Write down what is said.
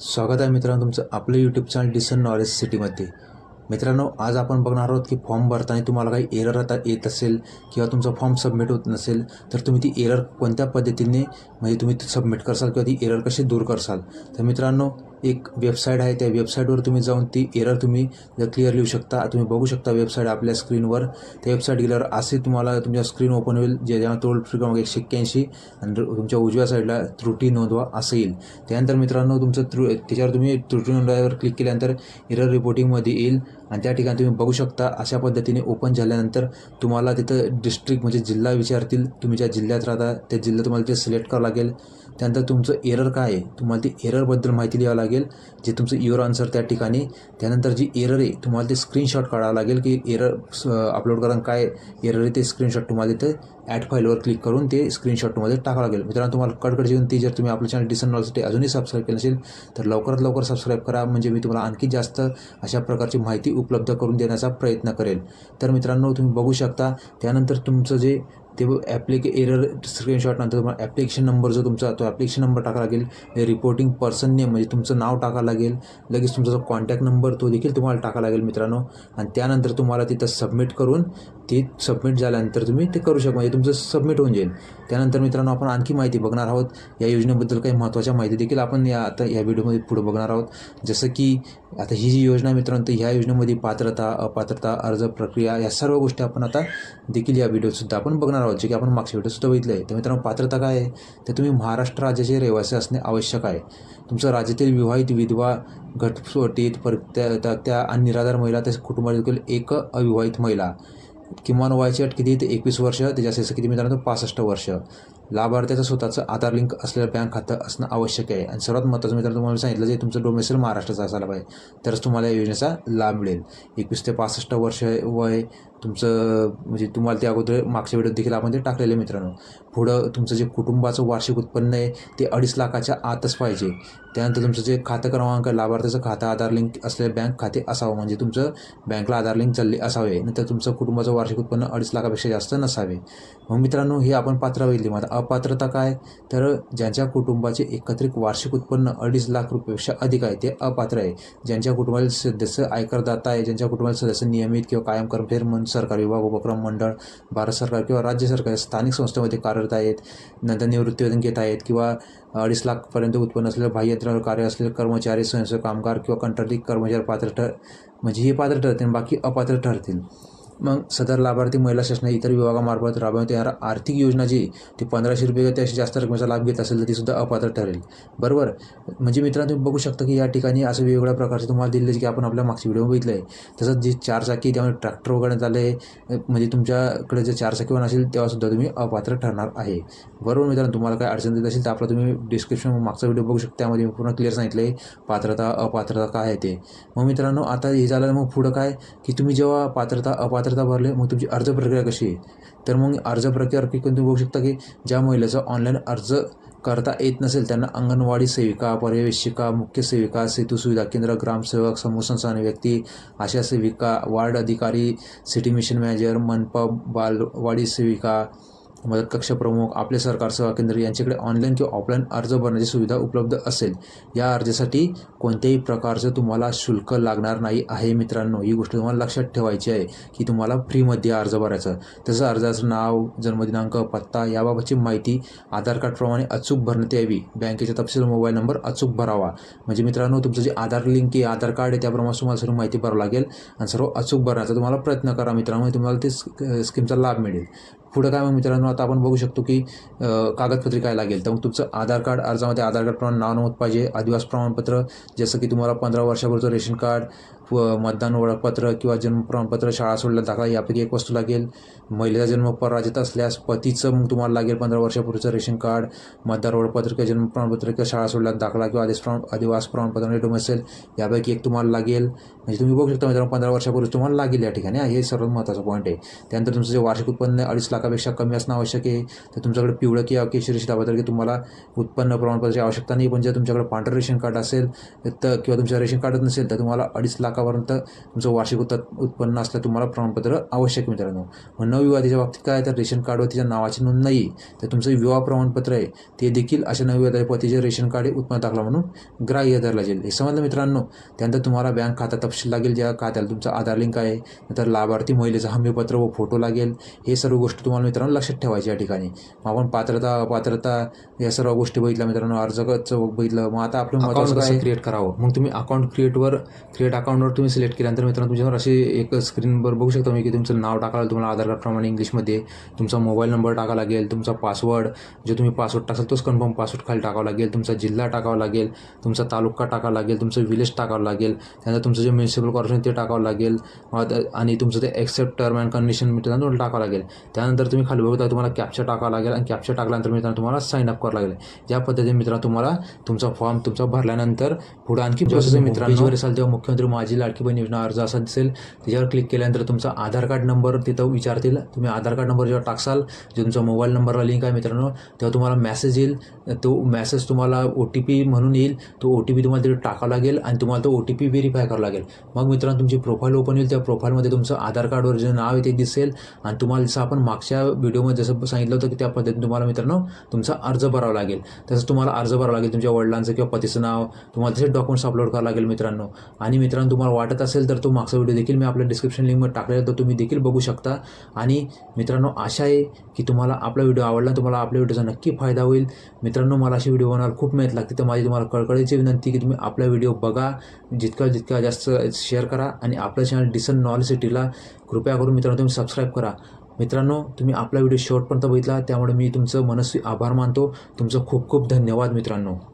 स्वागत आहे मित्रांनो तुमचं आपलं यूट्यूब चॅनल डिसन नॉलेज सिटीमध्ये मित्रांनो आज आपण बघणार आहोत की फॉर्म भरताना तुम्हाला काही एरर आता येत असेल किंवा तुमचा फॉर्म सबमिट होत नसेल तर तुम्ही ती एरर कोणत्या पद्धतीने म्हणजे तुम्ही सबमिट करसाल किंवा ती एरर कशी दूर करसाल. तर मित्रांनो एक वेबसाईट आहे. त्या वेबसाईटवर तुम्ही जाऊन ती एरर तुम्ही क्लिअर लिहू शकता तुम्ही बघू शकता वेबसाईट आपल्या स्क्रीनवर त्या वेबसाईट गेल्यावर असे तुम्हाला तुमच्या स्क्रीन ओपन होईल ज्याच्यावर टोल फ्री क्रमांक एकशे एक्क्याऐंशी आणि तुमच्या उजव्या साईडला त्रुटी नोंदवा असं येईल. त्यानंतर मित्रांनो तुमचं त्रु त्याच्यावर तुम्ही त्रुटी नोंदवावर क्लिक केल्यानंतर एरर रिपोर्टिंगमध्ये येईल आणि त्या ठिकाणी तुम्ही बघू शकता अशा पद्धतीने ओपन झाल्यानंतर तुम्हाला तिथं डिस्ट्रिक्ट म्हणजे जिल्हा विचारतील. तुम्ही ज्या जिल्ह्यात राहता त्या जिल्हा तुम्हाला ते सिलेक्ट करावं लागेल. त्यानंतर तुमचं एरर काय आहे? तुम्हाला ती एररबद्दल माहिती लिहावं लागेल जे तुमचं युअर आन्सर त्या ठिकाणी. त्यानंतर जी एरर आहे तुम्हाला ते स्क्रीनशॉट काढावं लागेल की एरर अपलोड करा काय एरर आहे ते स्क्रीनशॉट तुम्हाला तिथे ॲड फाईलवर क्लिक करून ते स्क्रीनशॉटमध्ये टाकावं लागेल. मित्रांनो तुम्हाला कडकड जेवण ती जर तुम्ही आपलं चॅनल डिसन नॉलसाठी अजूनही सबस्क्राईब केलं नसेल तर लवकरात लवकर सबस्क्राईब करा. म्हणजे मी तुम्हाला आणखी जास्त अशा प्रकारची माहिती उपलब्ध करून देण्याचा प्रयत्न करेल. तर मित्रांनो तुम्ही बघू शकता त्यानंतर तुमचं जे ते ॲप्लिके एरर स्क्रीनशॉट नंतर तुम्हाला ॲप्लिकेशन नंबर जो तुमचा तो ॲप्लिकेशन नंबर टाका लागेल. रिपोर्टिंग पर्सन नेम म्हणजे तुमचं नाव टाकावं लागेल. लगेच तुमचा जो कॉन्टॅक्ट नंबर तो देखील तुम्हाला टाका लागेल मित्रांनो. आणि त्यानंतर तुम्हाला तिथं सबमिट करून ते सबमिट झाल्यानंतर तुम्ही ते करू शकता. म्हणजे तुमचं सबमिट होऊन जाईल. त्यानंतर मित्रांनो आपण आणखी माहिती बघणार आहोत. या योजनेबद्दल काही महत्त्वाच्या माहिती देखील आपण या आता या व्हिडिओमध्ये पुढे बघणार आहोत. जसं की आता ही जी योजना मित्रांनो तर ह्या योजनेमध्ये पात्रता अपात्रता अर्ज प्रक्रिया या सर्व गोष्टी आपण आता देखील या व्हिडिओसुद्धा आपण बघणार आहोत. जे की आपण मागच्या व्हिडिओसुद्धा बघितलं आहे तर मित्रांनो पात्रता काय आहे? तर तुम्ही महाराष्ट्र राज्याचे रहिवासी असणे आवश्यक आहे. तुमचं राज्यातील विवाहित विधवा घटस्फोटीत पर त्या त्या- त्या आणि निराधार महिला तसेच कुटुंबातील एक अविवाहित महिला. किमान वयाची अट किती? ते एकवीस वर्ष. त्याच्या असं किती मित्रांनो? पासष्ट वर्ष. लाभार्थ्याचं स्वतःचं आधार लिंक असलेलं बँक खातं असणं आवश्यक आहे. आणि सर्वात महत्त्वाचं मित्रांनो तुम्हाला सांगितलं जे तुमचं डोमेसिल महाराष्ट्राचं असायला पाहिजे तरच तुम्हाला या योजनेचा लाभ मिळेल. एकवीस ते पासष्ट वर्ष वय तुमचं म्हणजे तुम्हाला ते अगोदर मागच्या वेळेत देखील आपण ते टाकलेलं मित्रांनो. पुढं तुमचं जे कुटुंबाचं वार्षिक उत्पन्न आहे ते अडीच लाखाच्या आतच पाहिजे. त्यानंतर तुमचं जे खातं क्रमांक लाभार्थ्याचं खातं आधार लिंक असलेले बँक खाते असावं. म्हणजे तुमचं बँकला आधार लिंक चालले असावे. नंतर तुमचं कुटुंबाचं वार्षिक उत्पन्न अडीच लाखापेक्षा जास्त नसावे. मग मित्रांनो हे आपण पात्र बघितली मग आता अपात्रता काय? तर ज्यांच्या कुटुंबाचे एकत्रित वार्षिक उत्पन्न अडीच लाख रुपयेपेक्षा अधिक आहे ते अपात्र आहे. ज्यांच्या कुटुंबातील सदस्य आयकरदाता आहे ज्यांच्या कुटुंबातील सदस्य नियमित किंवा कायम कर्मचारी म्हणून सरकारी विभाग उपक्रम मंडळ भारत सरकार किंवा राज्य सरकार स्थानिक संस्थेमध्ये कार्यरत आहेत नंतर निवृत्तीवेतन घेत आहेत किंवा अडीच लाखपर्यंत उत्पन्न असलेलं बाह्य यंत्रणावर कार्य असलेले कर्मचारी स्वयंसेवक कामगार किंवा कंत्राटी कर्मचारी पात्र ठर म्हणजे हे पात्र ठरतील बाकी अपात्र ठरतील. मग सदर लाभार्थी महिला शासना इतर विभागामार्फत राबवण्यात येणारा आर्थिक योजना जी ती पंधराशे रुपये त्याशी जास्त रकमेचा लाभ घेत असेल तर ती सुद्धा अपात्र ठरेल. बरोबर? म्हणजे मित्रांनो तुम्ही बघू शकता की या ठिकाणी असं वेगवेगळ्या प्रकारचे तुम्हाला दिले की आपण आपल्या मागच्या व्हिडिओ बघितलं आहे. तसंच जे चारचाकी त्यामुळे ट्रॅक्टर वगैरे आले म्हणजे तुमच्याकडे जे चार चाकी असेल तेव्हासुद्धा तुम्ही अपात्र ठरणार आहे. बरोबर मित्रांनो तुम्हाला काय अडचण देत असेल तर आपला तुम्ही डिस्क्रिप्शन मागचा व्हिडिओ बघू शकता. त्यामध्ये मी पूर्ण क्लिअर सांगितलं आहे. पात्रता अपात्रता काय आहे ते. मग मित्रांनो आता हे झालं मग पुढं काय? की तुम्ही जेव्हा पात्रता अपात्र पात्रता भरले मग तुमची अर्ज प्रक्रिया कशी आहे? तर मग अर्ज प्रक्रिया तुम्ही बघू शकता की ज्या महिलेचा ऑनलाईन अर्ज करता येत नसेल त्यांना अंगणवाडी सेविका पर्यवेक्षिका मुख्य सेविका सेतू सुविधा केंद्र ग्रामसेवक समूह संस्थान व्यक्ती आशा सेविका वार्ड अधिकारी सिटी मिशन मॅनेजर मनपा बालवाडी सेविका मदत कक्ष प्रमुख आपले सरकार सेवा केंद्र यांच्याकडे ऑनलाईन किंवा ऑफलाईन अर्ज भरण्याची सुविधा उपलब्ध असेल. या अर्जासाठी कोणत्याही प्रकारचं तुम्हाला शुल्क लागणार नाही आहे मित्रांनो. ही गोष्ट तुम्हाला लक्षात ठेवायची आहे की तुम्हाला फ्रीमध्ये अर्ज भरायचा तसं अर्जाचं नाव जन्मदिनांक पत्ता याबाबतची माहिती आधार कार्डप्रमाणे अचूक भरण्यात यावी. बँकेचा तपशील मोबाईल नंबर अचूक भरावा. म्हणजे मित्रांनो तुमचं जे आधार लिंक आहे आधार कार्ड आहे त्याप्रमाणे तुम्हाला सर्व माहिती भरावं लागेल आणि सर्व अचूक भरण्याचा तुम्हाला प्रयत्न करा मित्रांनो. तुम्हाला ते स्कीमचा लाभ मिळेल. पुढं काय मग मित्रांनो आता आपण बघू शकतो की कागदपत्रे काय लागेल. तर मग तुमचं आधार कार्ड अर्जामध्ये आधार कार्ड प्रमाण नाव नमूद पाहिजे आदिवास प्रमाणपत्र जसं की तुम्हाला पंधरा वर्षापूर्वीचं रेशन कार्ड व मतदान ओळखपत्र किंवा जन्म प्रमाणपत्र शाळा सोडल्या दाखला यापैकी एक वस्तू लागेल. महिलेचा जन्म परराज्यात असल्यास पतीचं मग तुम्हाला लागेल पंधरा वर्षापूर्वीचं रेशन कार्ड. मतदार ओळखपत्र किंवा जन्म प्रमाणपत्र किंवा शाळा सोडल्यात दाखला किंवा आदेश प्रमाण आदिवास प्रमाणपत्र डोम असेल यापैकी एक तुम्हाला लागेल. म्हणजे तुम्ही बघू शकता मित्रांनो पंधरा वर्षापूर्वी तुम्हाला लागेल या ठिकाणी हे सर्वात महत्त्वाचं पॉईंट आहे. त्यानंतर तुमचं जे वार्षिक उत्पन्न अडीच लाखापेक्षा कमी असणं आवश्यक आहे. तर तुमच्याकडे पिवळं किंवा केशरी दाखवतात की तुम्हाला उत्पन्न प्रमाणपत्राची आवश्यकता नाही. पण जर तुमच्याकडे पांढरं रेशन कार्ड असेल तर किंवा तुमचं रेशन कार्डच नसेल तर तुम्हाला अडीच लाख लाखापर्यंत तुमचं वार्षिक उत्त उत्पन्न असलं तुम्हाला प्रमाणपत्र आवश्यक मित्रांनो. मग नवविवाहाच्या बाबतीत काय तर रेशन कार्डवर तिच्या नावाची नोंद नाही तर तुमचं विवाह प्रमाणपत्र आहे. ते देखील अशा नवविवाहित पतीचे रेशन कार्ड हे उत्पन्न दाखला म्हणून ग्राह्य धरला जाईल. हे समजलं मित्रांनो? त्यानंतर तुम्हाला बँक खाता तपशील लागेल. ज्या खात्याला तुमचा आधार लिंक आहे. नंतर लाभार्थी महिलेचं हमीपत्र व फोटो लागेल. हे सर्व गोष्टी तुम्हाला मित्रांनो लक्षात ठेवायच्या या ठिकाणी. मग आपण पात्रता अपात्रता या सर्व गोष्टी बघितल्या मित्रांनो. अर्जचं बघितलं. मग आता आपलं महत्त्वाचं कसं क्रिएट करावं? मग तुम्ही अकाउंट क्रिएटवर क्रिएट अकाउंटवर तुम्ही सिलेक्ट केल्यानंतर मित्रांनो तुमच्यावर अशी एक स्क्रीनवर बघू शकता मी की तुमचं नाव टाकायला तुम्हाला आधार कार्डप्रमाणे इंग्लिशमध्ये तुमचा मोबाईल नंबर टाकावा लागेल तुमचा पासवर्ड जो तुम्ही पासवर्ड टाकाल तोच कन्फर्म पासवर्ड खाली टाकावा लागेल तुमचा जिल्हा टाकावा लागेल तुमचा तालुका टाकावा लागेल तुमचं विलेज टाकावं लागेल त्यानंतर तुमचं जे म्युन्सिपल कॉर्पोरेशन ते टाकावं लागेल आणि तुमचं ते एक्सेप्ट टर्म अँड कंडिशन मित्रांनो टाकावं लागेल. त्यानंतर तुम्ही खाली बघता तुम्हाला कॅप्चर टाकावं लागेल आणि कॅप्चर टाकल्यानंतर मित्रांनो तुम्हाला साईन अप करावं लागेल. ज्या पद्धतीने मित्रांनो तुम्हाला तुमचा फॉर्म तुमचा भरल्यानंतर पुढे आणखी प्रोसेस मित्रांनो. असाल तेव्हा मुख्यमंत्री माझी लाडकी बहीण योजना अर्ज असा दिसेल. त्याच्यावर क्लिक केल्यानंतर तुमचा आधार कार्ड नंबर तिथं विचारतील. तुम्ही आधार कार्ड नंबर जेव्हा टाकसाल जे तुमचा मोबाईल नंबरला लिंक आहे मित्रांनो तेव्हा तुम्हाला मेसेज येईल. तो मेसेज तुम्हाला ओ टी पी म्हणून येईल. तो ओ टी पी तुम्हाला तिथे टाकावा लागेल आणि तुम्हाला तो ओ टी पी व्हेरीफाय करावा लागेल. मग मित्रांनो तुमची प्रोफाईल ओपन होईल. त्या प्रोफाईलमध्ये तुमचं आधार कार्डवर जे नाव आहे ते दिसेल. आणि तुम्हाला जसं आपण मागच्या व्हिडिओमध्ये जसं सांगितलं होतं की त्या पद्धतीने तुम्हाला मित्रांनो तुमचा अर्ज भरावा लागेल. तसंच तुम्हाला अर्ज भरावा लागेल तुमच्या वडिलांचं किंवा पतीचं नाव. तुम्हाला तसे डॉक्युमेंट्स अपलोड करावं लागेल मित्रांनो. आणि मित्रांनो तुम्हाला वाटत असेल तर तो मागचा व्हिडिओ देखील मी आपल्या डिस्क्रिप्शन लिंकमध्ये टाकलेला तर तुम्ही देखील बघू शकता. आणि मित्रांनो आशा आहे की तुम्हाला आपला व्हिडिओ आवडला तुम्हाला आपल्या व्हिडिओचा नक्की फायदा होईल. मित्रांनो मला अशी व्हिडिओ बनवायला खूप मेहनत लागते. तर माझी तुम्हाला कळकळीची विनंती की तुम्ही आपला व्हिडिओ बघा. जितका जितका जास्त शेअर करा आणि आपलं चॅनल डिसन नॉलेज सिटीला कृपया करून मित्रांनो तुम्ही सबस्क्राईब करा. मित्रांनो तुम्ही आपला व्हिडिओ शेवटपर्यंत बघितला. त्यामुळे मी तुमचं मनस्वी आभार मानतो. तुमचं खूप खूप धन्यवाद मित्रांनो.